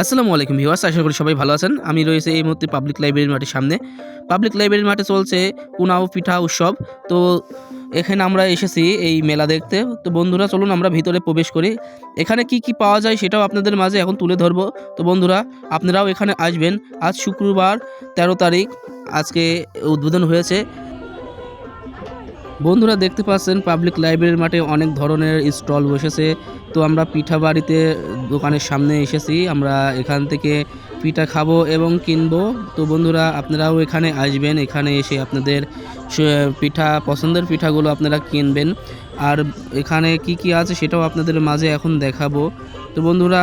আসসালামু আলাইকুম ভিউয়ার্স, আশা করি সবাই ভালো আছেন। আমি রয়েছে এই মুহূর্তে পাবলিক লাইব্রেরির মাঠের সামনে। পাবলিক লাইব্রেরির মাঠে চলছে কুনাও পিঠা উৎসব। তো এখানে আমরা এসেছি এই মেলা দেখতে। তো বন্ধুরা, চলুন আমরা ভিতরে প্রবেশ করি। এখানে কি কি পাওয়া যায় সেটাও আপনাদের মাঝে এখন তুলে ধরবো। তো বন্ধুরা, আপনারাও এখানে আসবেন। আজ শুক্রবার তেরো তারিখ আজকে উদ্বোধন হয়েছে। বন্ধুরা দেখতে পাচ্ছেন পাবলিক লাইব্রেরির মাঠে অনেক ধরনের স্টল বসেছে। তো আমরা পিঠা বাড়িতে দোকানের সামনে এসেছি, আমরা এখান থেকে পিঠা খাব এবং কিনবো। তো বন্ধুরা, আপনারাও এখানে আসবেন, এখানে এসে আপনাদের পিঠা, পছন্দের পিঠাগুলো আপনারা কিনবেন। আর এখানে কি কি আছে সেটাও আপনাদের মাঝে এখন দেখাবো। তো বন্ধুরা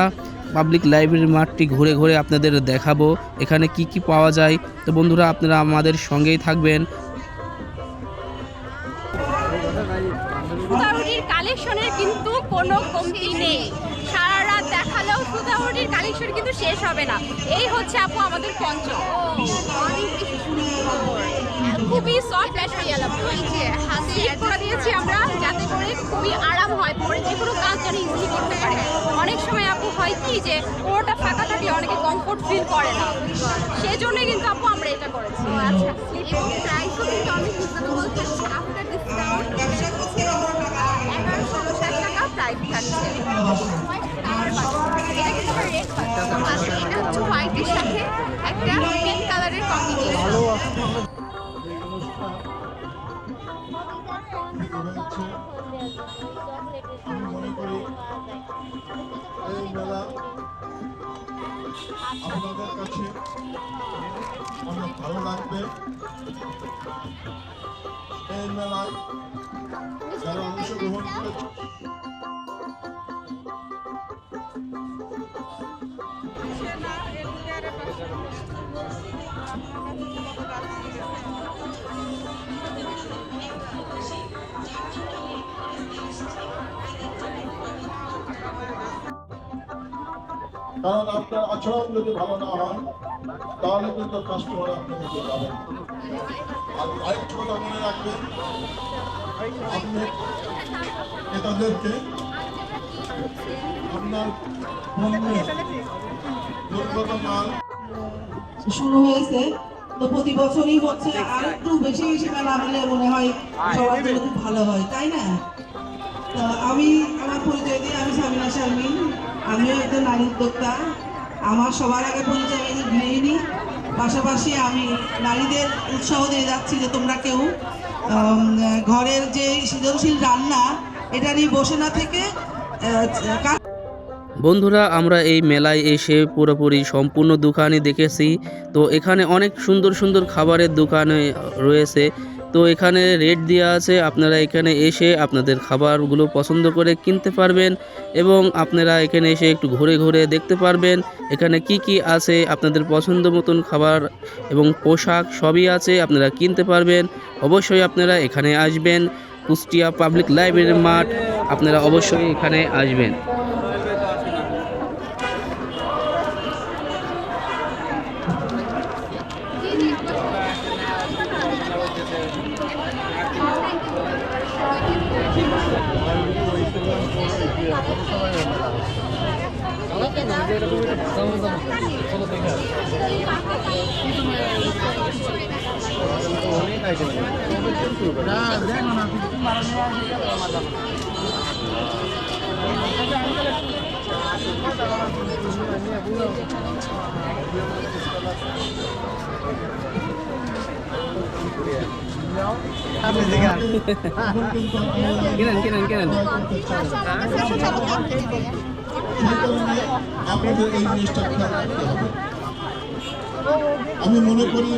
পাবলিক লাইব্রেরির মাঠটি ঘুরে ঘুরে আপনাদের দেখাবো, এখানে কি কি পাওয়া যায়। তো বন্ধুরা, আপনারা আমাদের সঙ্গেই থাকবেন। সুতাহুরির কালেকশনের কিন্তু কোনো কমতি নেই। সারা রাত দেখালেও সুতাহুরির কালেকশন কিন্তু শেষ হবে না। এই হচ্ছে আপু আমাদের পঞ্চম। খুবই সফট ম্যাটেরিয়াল আপু। এই যে হাতে করে দিয়েছি আমরা যাতে করে খুবই আরাম হয়। পরে যে কোনো কাজ যেন ইজিলি করতে পারে। অনেক সময় আপু হয় কি যে পুরোটা ফাঁকা থাকে অনেকে কমফোর্ট ফিল করে না। সেই জন্য কিন্তু আপু আমরা এটা করেছি। আচ্ছা। এবং প্রাইসও কিন্তু অনেক রিজনেবল কম্বিনেশন আমি মনে করি এই মেলা আপনাদের কাছে অনেক ভালো লাগবে এই মেলায় যারা অংশগ্রহণ করেছে কারণ আপনার আচরণ যদি ভালো না হয় তাহলে কিন্তু কাস্টমার আপনাদেরকে যাবে না। আর আরেকটা কথা মনে রাখবেন, আপনি ক্রেতাদেরকে আপনার শুরু হয়েছে। তো প্রতি বছরই হচ্ছে আর একটু বেশি বেশি মেলা হলে মনে হয় সবার জন্য খুব ভালো হয়, তাই না? তো আমি, আমার পরিচয় দিই আমি সামিনা শারমিন। আমিও একজন নারী উদ্যোক্তা আমার সবার আগে পরিচয় আমি গৃহিণী পাশাপাশি আমি নারীদের উৎসাহ দিয়ে যাচ্ছি যে তোমরা কেউ ঘরের যে সৃজনশীল রান্না, এটা নিয়ে বসে না থেকে বন্ধুরা, আমরা এই মেলায় এসে পুরোপুরি সম্পূর্ণ দোকানই দেখেছি। তো এখানে অনেক সুন্দর সুন্দর খাবারের দোকানে রয়েছে। তো এখানে রেট দেওয়া আছে, আপনারা এখানে এসে আপনাদের খাবারগুলো পছন্দ করে কিনতে পারবেন এবং আপনারা এখানে এসে একটু ঘুরে ঘুরে দেখতে পারবেন এখানে কি কি আছে, আপনাদের পছন্দ মতন খাবার এবং পোশাক সবই আছে, আপনারা কিনতে পারবেন। অবশ্যই আপনারা এখানে আসবেন, কুষ্টিয়া পাবলিক লাইব্রেরির মাঠ, আপনারা অবশ্যই এখানে আসবেন। কিনেন কিনেন কিনেন সেই আপনাদের এই জিনিসটা খেয়াল রাখতে হবে। আমি মনে করি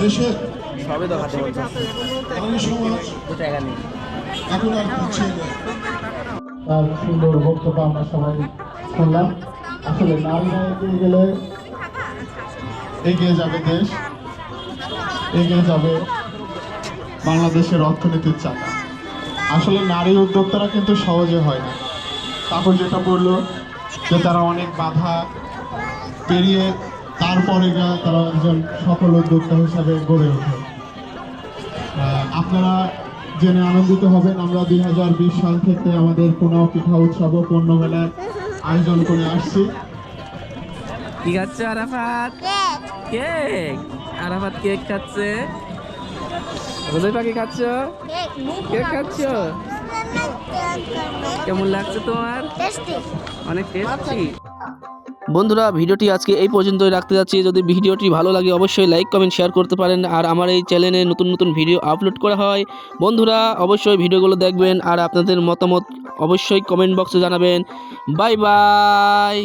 দেশের সমাজ এখন আর পিছিয়ে নেই। তার সুন্দর বক্তব্য আমরা সবাই শুনলাম। আসলে নারীরা এগিয়ে গেলে এগিয়ে যাবে দেশ এগিয়ে যাবে বাংলাদেশের অর্থনীতির চাকা। আসলে নারী উদ্যোক্তারা কিন্তু সহজে হয় না। তারপর যেটা বলল যে তারা অনেক বাধা পেরিয়ে তারপরে তারা একজন সফল উদ্যোক্তা হিসাবে গড়ে ওঠে। আপনারা জেনে আনন্দিত হবেন আমরা দুই হাজার বিশ সাল থেকে আমাদের পুনঃ পিঠা উৎসব ও পণ্য মেলার আয়োজন করে আসছি। কি খাচ্ছে আরাফাত? কেক। আরাফাত কেক খাচ্ছে। রোজাই পাখি খাচ্ছ? কেক খাচ্ছ? কেমন লাগছে তোমার? অনেক টেস্টি বন্ধুরা ভিডিওটি আজকে এই পর্যন্তই রাখতে যাচ্ছি। যদি ভিডিওটি ভালো লাগে অবশ্যই লাইক কমেন্ট শেয়ার করতে পারেন। আর আমার এই চ্যানেলে নতুন নতুন ভিডিও আপলোড করা হয়। বন্ধুরা অবশ্যই ভিডিওগুলো দেখবেন। আর আপনাদের মতামত অবশ্যই কমেন্ট বক্সে জানাবেন। Bye bye